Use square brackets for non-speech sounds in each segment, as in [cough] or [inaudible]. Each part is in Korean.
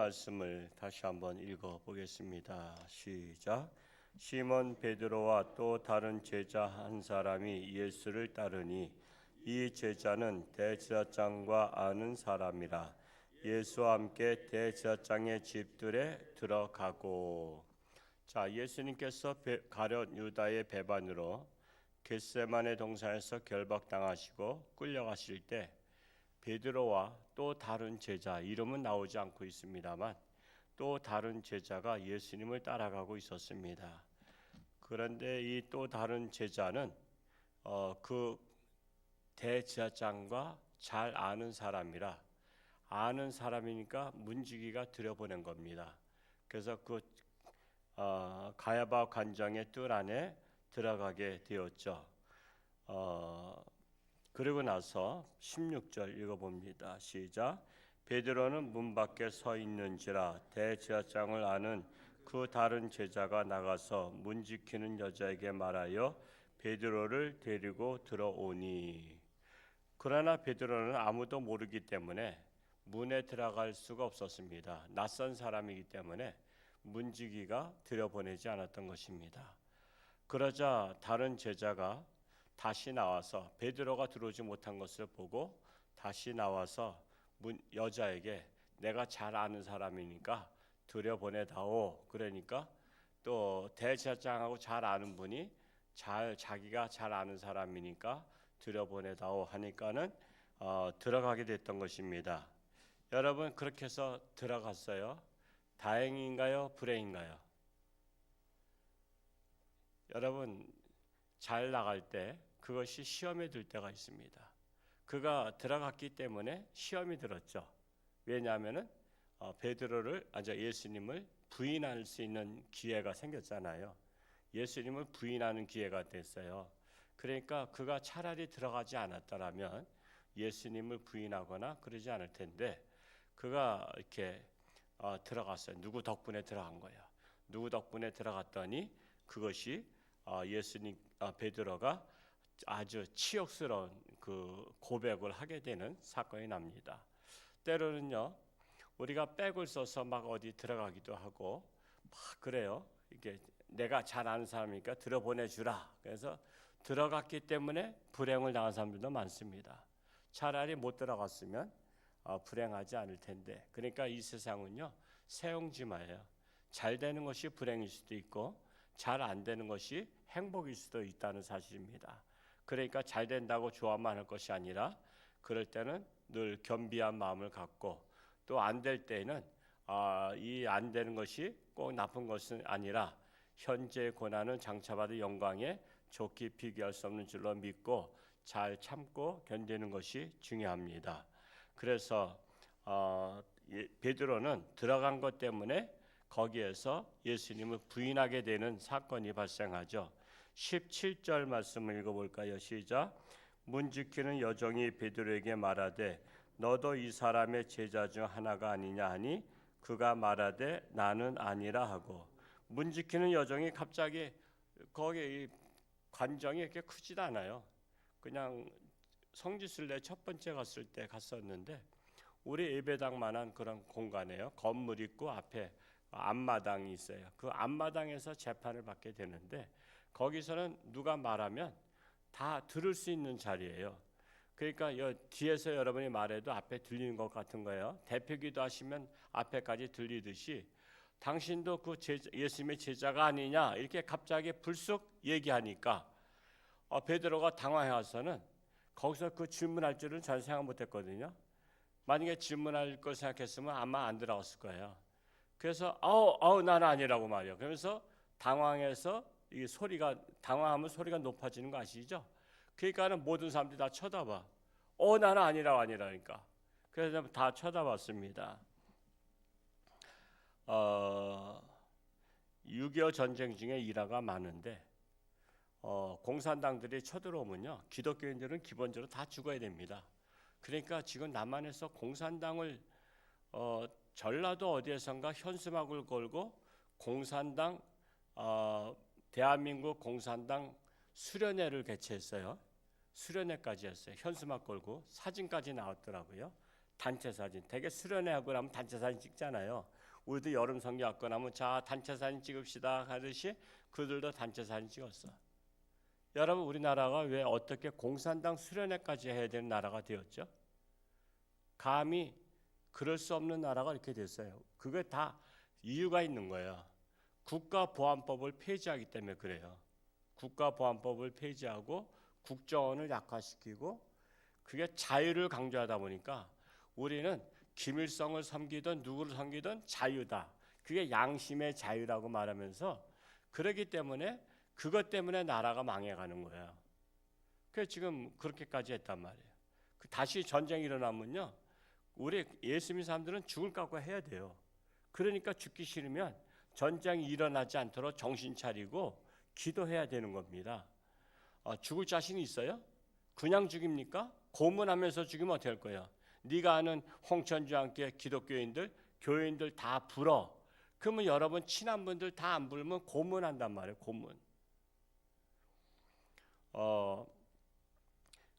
말씀을 다시 한번 읽어 보겠습니다. 시작. 시몬 베드로와 또 다른 제자 한 사람이 예수를 따르니 이 제자는 대제사장과 아는 사람이라 예수와 함께 대제사장의 집들에 들어가고 자 예수님께서 배- 가룟 유다의 배반으로 겟세만의 동산에서 결박당하시고 끌려가실 때 베드로와 또 다른 제자 이름은 나오지 않고 있습니다만 또 다른 제자가 예수님을 따라가고 있었습니다. 그런데 이 또 다른 제자는 어, 그 대제사장과 잘 아는 사람이라 아는 사람이니까 문지기가 들여보낸 겁니다. 그래서 그 어, 가야바 관장의 뜰 안에 들어가게 되었죠. 어, 그리고 나서 16절 읽어봅니다. 시작. 베드로는 문 밖에 서 있는지라 대제사장을 아는 그 다른 제자가 나가서 문 지키는 여자에게 말하여 베드로를 데리고 들어오니 그러나 베드로는 아무도 모르기 때문에 문에 들어갈 수가 없었습니다. 낯선 사람이기 때문에 문지기가 들여보내지 않았던 것입니다. 그러자 다른 제자가 다시 나와서 베드로가 들어오지 못한 것을 보고 다시 나와서 문, 여자에게 내가 잘 아는 사람이니까 들여보내다오. 그러니까 또 대제사장하고 잘 아는 분이 잘 자기가 잘 아는 사람이니까 들여보내다오 하니까는 어, 들어가게 됐던 것입니다. 여러분 그렇게 해서 들어갔어요. 다행인가요? 불행인가요? 여러분 잘 나갈 때 그것이 시험에 들 때가 있습니다. 그가 들어갔기 때문에 시험이 들었죠. 왜냐하면은 어, 베드로를 아저 예수님을 부인할 수 있는 기회가 생겼잖아요. 예수님을 부인하는 기회가 됐어요. 그러니까 그가 차라리 들어가지 않았더라면 예수님을 부인하거나 그러지 않을 텐데 그가 이렇게 어, 들어갔어요. 누구 덕분에 들어간 거예요. 누구 덕분에 들어갔더니 그것이 어, 예수님 어, 베드로가 아주 치욕스러운 그 고백을 하게 되는 사건이 납니다. 때로는요 우리가 백을 써서 막 어디 들어가기도 하고 막 그래요. 이게 내가 잘 아는 사람이니까 들어보내 주라. 그래서 들어갔기 때문에 불행을 당한 사람들도 많습니다. 차라리 못 들어갔으면 어, 불행하지 않을 텐데. 그러니까 이 세상은요 세용지마예요. 잘 되는 것이 불행일 수도 있고 잘 안 되는 것이 행복일 수도 있다는 사실입니다. 그러니까 잘 된다고 좋아만 할 것이 아니라 그럴 때는 늘 겸비한 마음을 갖고 또 안 될 때는 아, 이 안 되는 것이 꼭 나쁜 것은 아니라 현재 고난은 장차받을 영광에 좋게 비교할 수 없는 줄로 믿고 잘 참고 견디는 것이 중요합니다. 그래서 어, 예, 베드로는 들어간 것 때문에 거기에서 예수님을 부인하게 되는 사건이 발생하죠. 17절 말씀을 읽어볼까요? 시작. 문 지키는 여종이 베드로에게 말하되 너도 이 사람의 제자 중 하나가 아니냐 하니 그가 말하되 나는 아니라 하고 문 지키는 여종이 갑자기 거기 이 관정이 이렇게 크지도 않아요. 그냥 성지순례 첫 번째 갔을 때 갔었는데 우리 예배당만한 그런 공간이에요. 건물 있고 앞에 앞마당이 있어요. 그 앞마당에서 재판을 받게 되는데 거기서는 누가 말하면 다 들을 수 있는 자리예요. 그러니까 여 뒤에서 여러분이 말해도 앞에 들리는 것 같은 거예요. 대표기도 하시면 앞에까지 들리듯이 당신도 그 제자, 예수님의 제자가 아니냐 이렇게 갑자기 불쑥 얘기하니까 어, 베드로가 당황해서는 거기서 그 질문할 줄은 전 생각 못했거든요. 만약에 질문할 걸 생각했으면 아마 안 들어갔을 거예요. 그래서 아우 아우 나는 아니라고 말이요. 그러면서 당황해서 이 소리가 당황하면 소리가 높아지는 거 아시죠? 그러니까는 모든 사람들이 다 쳐다봐. 어 나는 아니라고 아니라니까. 그래서 다 쳐다봤습니다. 어, 6.25 전쟁 중에 일화가 많은데 어, 공산당들이 쳐들어오면요 기독교인들은 기본적으로 다 죽어야 됩니다. 그러니까 지금 남한에서 공산당을 어, 전라도 어디에선가 현수막을 걸고 공산당 어, 대한민국 공산당 수련회를 개최했어요. 수련회까지 했어요. 현수막 걸고 사진까지 나왔더라고요. 단체 사진. 되게 수련회 하고 나면 단체 사진 찍잖아요. 우리도 여름 성교 갖고 나면 자 단체 사진 찍읍시다 하듯이 그들도 단체 사진 찍었어. 여러분 우리나라가 왜 어떻게 공산당 수련회까지 해야 되는 나라가 되었죠? 감히 그럴 수 없는 나라가 이렇게 됐어요. 그게 다 이유가 있는 거예요. 국가보안법을 폐지하기 때문에 그래요. 국가보안법을 폐지하고 국정원을 약화시키고 그게 자유를 강조하다 보니까 우리는 김일성을 섬기든 누구를 섬기든 자유다. 그게 양심의 자유라고 말하면서 그러기 때문에 그것 때문에 나라가 망해가는 거예요. 그래서 지금 그렇게까지 했단 말이에요. 그 다시 전쟁이 일어나면요, 우리 예수 믿는 사람들은 죽을 각오 해야 돼요. 그러니까 죽기 싫으면 전쟁이 일어나지 않도록 정신 차리고 기도해야 되는 겁니다. 어, 죽을 자신이 있어요? 그냥 죽입니까? 고문하면서 죽이면 어떻게 할 거예요? 네가 아는 홍천주와 함께 기독교인들, 교인들 다 불어. 그러면 여러분 친한 분들 다 안 불면 고문한단 말이에요. 고문. 어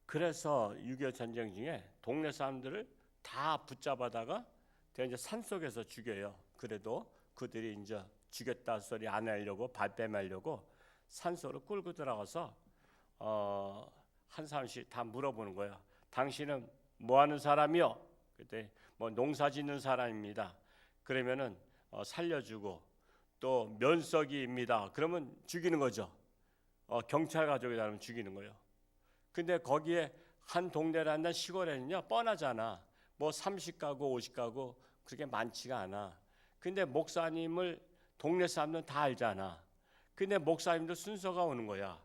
그래서 6.25 전쟁 중에 동네 사람들을 다 붙잡아다가 이제 산 속에서 죽여요. 그래도 그들이 이제 죽였다 소리 안 하려고 발뺌하려고 산소로 끌고 들어가서 어, 한 사람씩 다 물어보는 거예요. 당신은 뭐 하는 사람이요? 그때 뭐 농사 짓는 사람입니다. 그러면은 어, 살려주고 또 면석이입니다. 그러면 죽이는 거죠. 어, 경찰 가족이 나면 죽이는 거예요. 근데 거기에 한 동네라는 시골에는요 뻔하잖아. 뭐 30가구, 50가구 그렇게 많지가 않아. 근데 목사님을 동네 사람들은 다 알잖아. 근데 목사님도 순서가 오는 거야.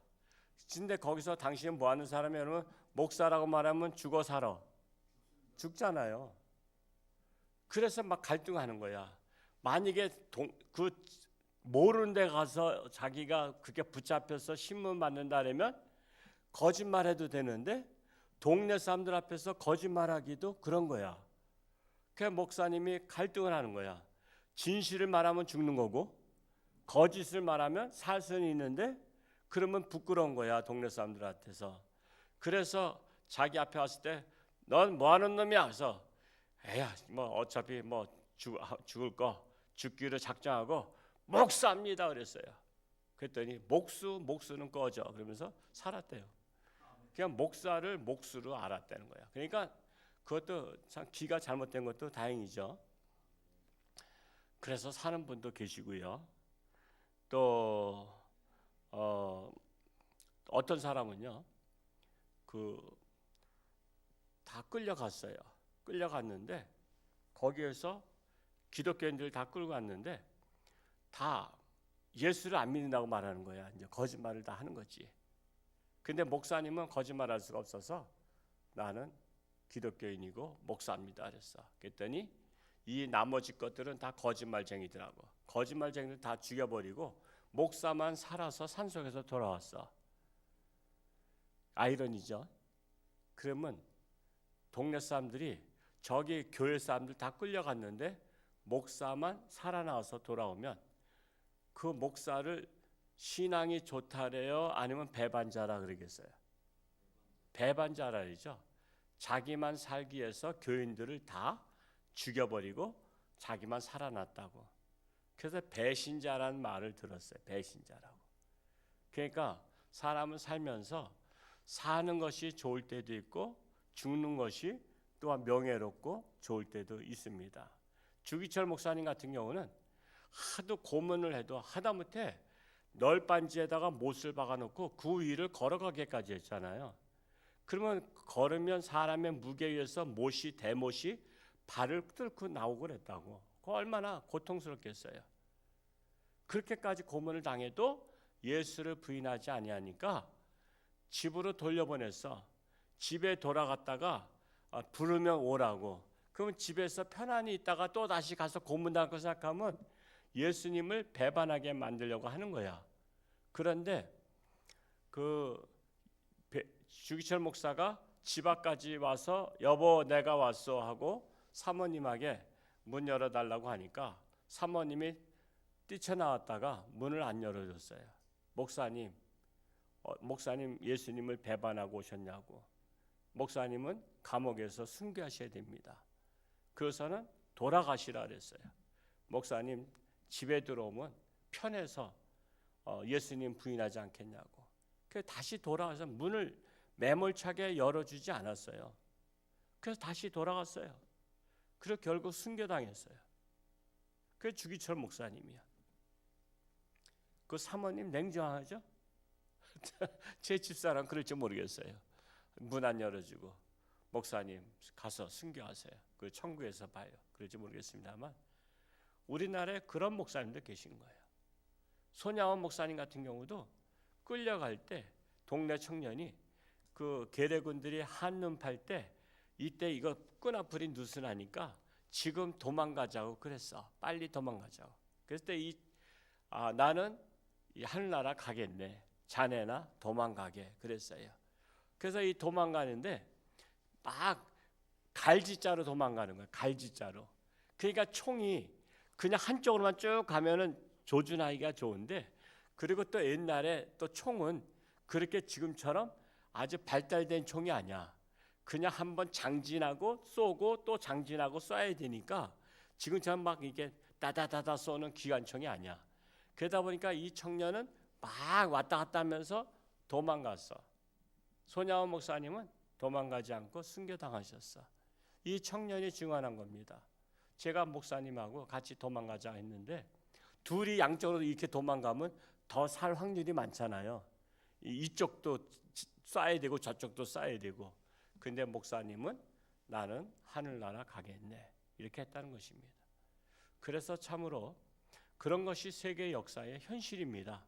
근데 거기서 당신은 뭐 하는 사람이야? 그러면 목사라고 말하면 죽어 살아. 죽잖아요. 그래서 막 갈등하는 거야. 만약에 동, 그 모르는 데 가서 자기가 그게 붙잡혀서 신문 받는다면 거짓말 해도 되는데 동네 사람들 앞에서 거짓말하기도 그런 거야. 그 목사님이 갈등을 하는 거야. 진실을 말하면 죽는 거고 거짓을 말하면 살 수는 있는데 그러면 부끄러운 거야 동네 사람들한테서. 그래서 자기 앞에 왔을 때 넌 뭐 하는 놈이야? 그래서 에야 뭐 어차피 뭐 죽, 죽을 거 죽기로 작정하고 목사입니다 그랬어요. 그랬더니 목수 목수는 꺼져 그러면서 살았대요. 그냥 목사를 목수로 알았다는 거야. 그러니까 그것도 참 기가 잘못된 것도 다행이죠. 그래서 사는 분도 계시고요. 또 어, 어떤 사람은요, 그 다 끌려갔어요. 끌려갔는데 거기에서 기독교인들 다 끌고 갔는데 다 예수를 안 믿는다고 말하는 거야. 이제 거짓말을 다 하는 거지. 근데 목사님은 거짓말할 수가 없어서 나는 기독교인이고 목사입니다. 그랬어. 그랬더니 이 나머지 것들은 다 거짓말쟁이더라고. 거짓말쟁이들 다 죽여버리고 목사만 살아서 산속에서 돌아왔어. 아이러니죠. 그러면 동네 사람들이 저기 교회 사람들 다 끌려갔는데 목사만 살아나와서 돌아오면 그 목사를 신앙이 좋다래요? 아니면 배반자라 그러겠어요? 배반자라죠. 자기만 살기 위해서 교인들을 다 죽여버리고 자기만 살아났다고. 그래서 배신자라는 말을 들었어요. 배신자라고. 그러니까 사람은 살면서 사는 것이 좋을 때도 있고 죽는 것이 또한 명예롭고 좋을 때도 있습니다. 주기철 목사님 같은 경우는 하도 고문을 해도 하다못해 널빤지에다가 못을 박아놓고 그 위를 걸어가게까지 했잖아요. 그러면 걸으면 사람의 무게에 의해서 못이 대못이 발을 뚫고 나오고 그랬다고. 그 얼마나 고통스럽겠어요. 그렇게까지 고문을 당해도 예수를 부인하지 아니하니까 집으로 돌려보냈어. 집에 돌아갔다가 아, 부르면 오라고. 그러면 집에서 편안히 있다가 또 다시 가서 고문당할 거 생각하면 예수님을 배반하게 만들려고 하는 거야. 그런데 그 주기철 목사가 집 앞까지 와서 여보 내가 왔어 하고 사모님에게 문 열어달라고 하니까 사모님이 뛰쳐나왔다가 문을 안 열어줬어요. 목사님, 어, 목사님 예수님을 배반하고 오셨냐고. 목사님은 감옥에서 순교하셔야 됩니다. 그래서는 돌아가시라 그랬어요. 목사님 집에 들어오면 편해서 어, 예수님 부인하지 않겠냐고. 그 다시 돌아가서 문을 매몰차게 열어주지 않았어요. 그래서 다시 돌아갔어요. 그리고 결국 순교당했어요. 그 주기철 목사님이야. 그 사모님 냉정하죠? [laughs] 제 집사람 그럴지 모르겠어요. 문 안 열어주고 목사님 가서 순교하세요. 그 천국에서 봐요. 그럴지 모르겠습니다만 우리나라에 그런 목사님도 계신 거예요. 손양원 목사님 같은 경우도 끌려갈 때 동네 청년이 그 계례군들이 한눈 팔 때 이때 이거 끈아풀이 느슨하니까 지금 도망가자고 그랬어. 빨리 도망가자고. 그랬을 때이 아, 나는 이 하늘나라 가겠네. 자네나 도망가게 그랬어요. 그래서 이 도망가는데 막 갈지자로 도망가는 거예요. 갈지자로. 그러니까 총이 그냥 한쪽으로만 쭉 가면은 조준하기가 좋은데 그리고 또 옛날에 또 총은 그렇게 지금처럼 아주 발달된 총이 아니야. 그냥 한번 장진하고 쏘고 또 장진하고 쏴야 되니까 지금처럼 막 이게 따다다다 쏘는 기관총이 아니야. 그러다 보니까 이 청년은 막 왔다 갔다 하면서 도망갔어. 손야원 목사님은 도망가지 않고 순교당하셨어. 이 청년이 증언한 겁니다. 제가 목사님하고 같이 도망가자 했는데 둘이 양쪽으로 이렇게 도망가면 더 살 확률이 많잖아요. 이쪽도 쏴야 되고 저쪽도 쏴야 되고. 근데 목사님은 나는 하늘나라 가겠네. 이렇게 했다는 것입니다. 그래서 참으로 그런 것이 세계 역사의 현실입니다.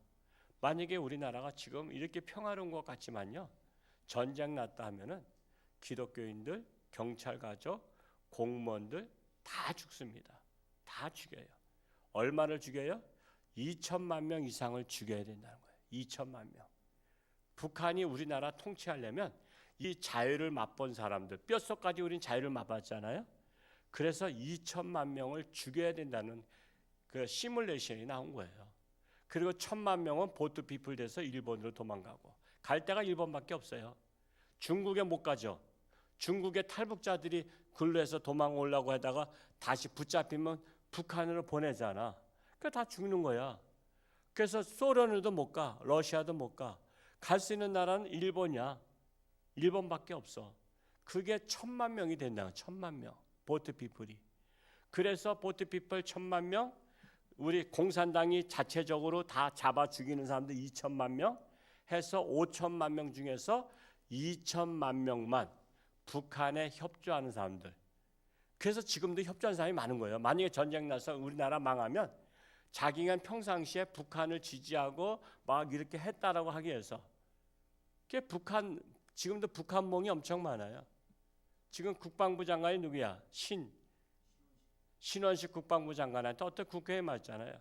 만약에 우리나라가 지금 이렇게 평화로운 것 같지만요. 전쟁 났다 하면은 기독교인들, 경찰 가족, 공무원들 다 죽습니다. 다 죽여요. 얼마를 죽여요? 2천만 명 이상을 죽여야 된다는 거예요. 2천만 명. 북한이 우리나라 통치하려면 이 자유를 맛본 사람들 뼛속까지 우린 자유를 맛봤잖아요. 그래서 2천만 명을 죽여야 된다는 그 시뮬레이션이 나온 거예요. 그리고 천만 명은 보트 피플 돼서 일본으로 도망가고 갈 데가 일본밖에 없어요. 중국에 못 가죠. 중국의 탈북자들이 근로해서 도망 오려고 하다가 다시 붙잡히면 북한으로 보내잖아. 그러니까 다 죽는 거야. 그래서 소련으로도 못 가, 러시아도 못 가. 갈 수 있는 나라는 일본이야. 일본밖에 없어. 그게 천만 명이 된다. 천만 명. 보트 피플이. 그래서 보트 피플 천만 명, 우리 공산당이 자체적으로 다 잡아 죽이는 사람들 2천만 명 해서 5천만 명 중에서 2천만 명만 북한에 협조하는 사람들. 그래서 지금도 협조하는 사람이 많은 거예요. 만약에 전쟁 나서 우리나라 망하면 자기가 평상시에 북한을 지지하고 막 이렇게 했다라고 하기 위해서. 그 북한 지금도 북한몽이 엄청 많아요. 지금 국방부 장관이 누구야? 신 신원식 국방부 장관한테 어떤 국회에 맞잖아요.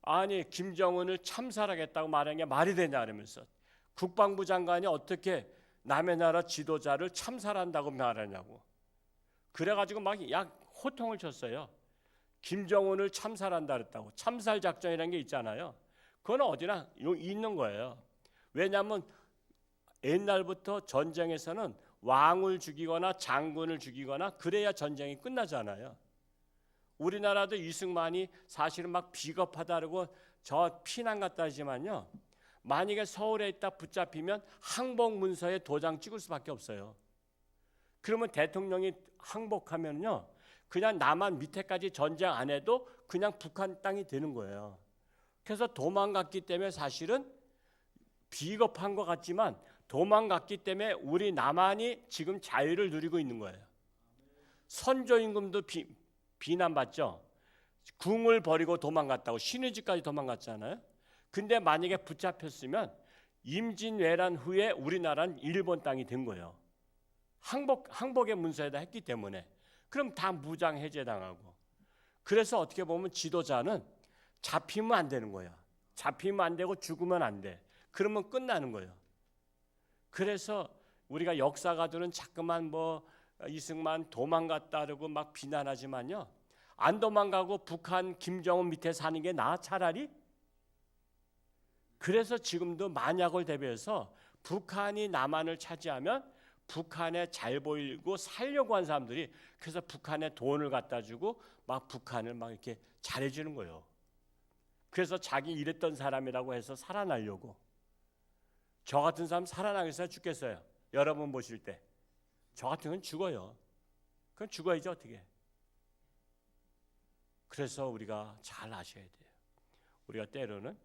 아니 김정은을 참살하겠다고 말한 게 말이 되냐 그러면서 국방부 장관이 어떻게 남의 나라 지도자를 참살한다고 말하냐고. 그래가지고 막 약 호통을 쳤어요. 김정은을 참살한다 그랬다고. 참살 작전이라는 게 있잖아요. 그건 어디나 있는 거예요. 왜냐하면 옛날부터 전쟁에서는 왕을 죽이거나 장군을 죽이거나 그래야 전쟁이 끝나잖아요. 우리나라도 이승만이 사실은 막 비겁하다고 저 피난 갔다 하지만요. 만약에 서울에 있다 붙잡히면 항복 문서에 도장 찍을 수밖에 없어요. 그러면 대통령이 항복하면요. 그냥 남한 밑에까지 전쟁 안 해도 그냥 북한 땅이 되는 거예요. 그래서 도망갔기 때문에 사실은 비겁한 것 같지만 도망갔기 때문에 우리 남한이 지금 자유를 누리고 있는 거예요. 선조 임금도 비, 비난받죠. 궁을 버리고 도망갔다고 신의지까지 도망갔잖아요. 근데 만약에 붙잡혔으면 임진왜란 후에 우리나라는 일본 땅이 된 거예요. 항복 항복의 문서에다 했기 때문에 그럼 다 무장 해제당하고 그래서 어떻게 보면 지도자는 잡히면 안 되는 거야. 잡히면 안 되고 죽으면 안 돼. 그러면 끝나는 거예요. 그래서 우리가 역사가들은 자꾸만 뭐 이승만 도망갔다 그러고 막 비난하지만요. 안 도망가고 북한 김정은 밑에 사는 게나 차라리 그래서 지금도 만약을 대비해서 북한이 남한을 차지하면 북한에 잘 보이고 살려고 한 사람들이 그래서 북한에 돈을 갖다 주고 막 북한을 막 이렇게 잘해주는 거예요. 그래서 자기 일했던 사람이라고 해서 살아나려고 저 같은 사람 살아나겠어요 죽겠어요. 여러분 보실 때. 저 같은 건 죽어요. 그건 죽어야죠 어떻게. 그래서 우리가 잘 아셔야 돼요. 우리가 때로는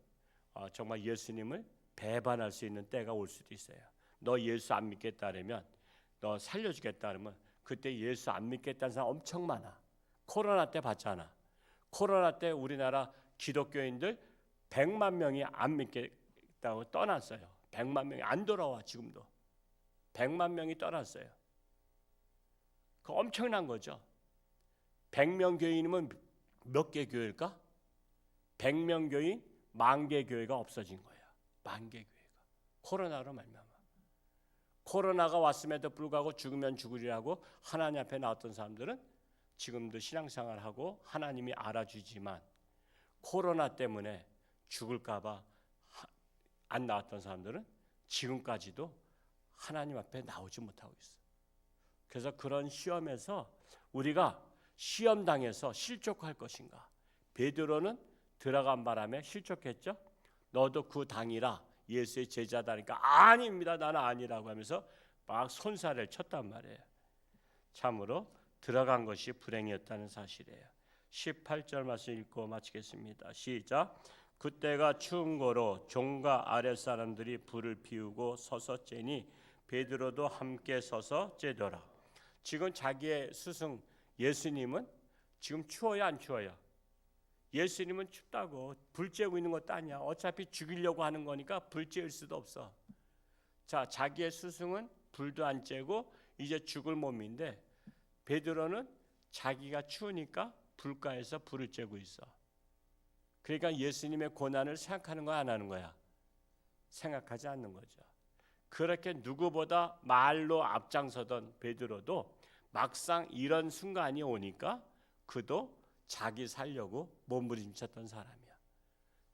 어, 정말 예수님을 배반할 수 있는 때가 올 수도 있어요. 너 예수 안 믿겠다 그러면 너 살려주겠다 그러면 그때 예수 안 믿겠다는 사람 엄청 많아. 코로나 때 봤잖아. 코로나 때 우리나라 기독교인들 100만 명이 안 믿겠다고 떠났어요. 100만 명이 안 돌아와 지금도. 100만 명이 떠났어요. 그 엄청난 거죠. 100명 교인이면 몇 개 교회일까? 100명 교인 만 개 교회가 없어진 거야. 만개 교회가. 코로나로 말미암아. 코로나가 왔음에도 불구하고 죽으면 죽으리라고 하나님 앞에 나왔던 사람들은 지금도 신앙생활하고 하나님이 알아주지만 코로나 때문에 죽을까봐 안 나왔던 사람들은 지금까지도 하나님 앞에 나오지 못하고 있어. 그래서 그런 시험에서 우리가 시험 당해서 실족할 것인가? 베드로는 들어간 바람에 실족했죠. 너도 그 당이라 예수의 제자다니까 아닙니다. 나는 아니라고 하면서 막 손살을 쳤단 말이에요. 참으로 들어간 것이 불행이었다는 사실이에요. 18절 말씀 읽고 마치겠습니다. 시작. 그때가 추운 거로 종과 아랫 사람들이 불을 피우고 서서 째니 베드로도 함께 서서 째더라. 지금 자기의 스승 예수님은 지금 추워요 안 추워요? 예수님은 춥다고 불 쬐고 있는 것도 아니야. 어차피 죽이려고 하는 거니까 불 쬐을 수도 없어. 자, 자기의 스승은 불도 안 쬐고 이제 죽을 몸인데 베드로는 자기가 추우니까 불가에서 불을 쬐고 있어. 그러니까 예수님의 고난을 생각하는 거야 안 하는 거야? 생각하지 않는 거죠. 그렇게 누구보다 말로 앞장서던 베드로도 막상 이런 순간이 오니까 그도 자기 살려고 몸부림쳤던 사람이야.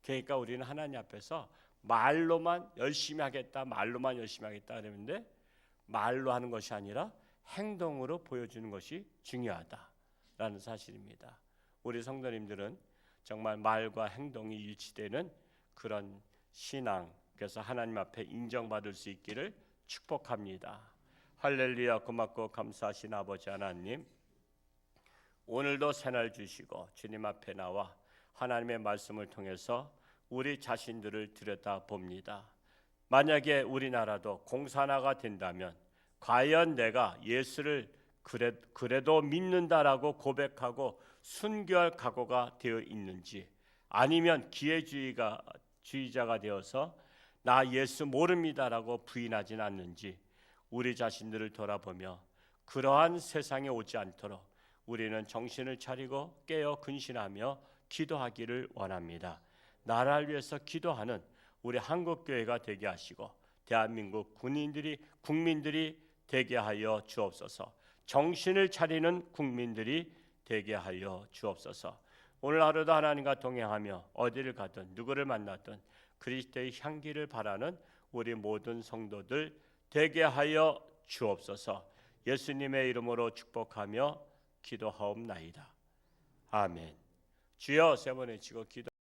그러니까 우리는 하나님 앞에서 말로만 열심히 하겠다, 말로만 열심히 하겠다 그러는데 말로 하는 것이 아니라 행동으로 보여주는 것이 중요하다라는 사실입니다. 우리 성도님들은 정말 말과 행동이 일치되는 그런 신앙, 그래서 하나님 앞에 인정받을 수 있기를 축복합니다. 할렐루야 고맙고 감사하신 아버지 하나님 오늘도 새날 주시고 주님 앞에 나와 하나님의 말씀을 통해서 우리 자신들을 들여다 봅니다. 만약에 우리나라도 공산화가 된다면 과연 내가 예수를 그래, 그래도 믿는다라고 고백하고 순교할 각오가 되어 있는지 아니면 기회주의가 주의자가 되어서 나 예수 모릅니다라고 부인하진 않는지 우리 자신들을 돌아보며 그러한 세상에 오지 않도록 우리는 정신을 차리고 깨어 근신하며 기도하기를 원합니다. 나라를 위해서 기도하는 우리 한국 교회가 되게 하시고 대한민국 군인들이 국민들이 되게 하여 주옵소서. 정신을 차리는 국민들이 되게 하여 주옵소서. 오늘 하루도 하나님과 동행하며 어디를 가든 누구를 만났든 그리스도의 향기를 바라는 우리 모든 성도들 되게 하여 주옵소서. 예수님의 이름으로 축복하며 기도하옵나이다. 아멘. 주여 세 번에 치고 기도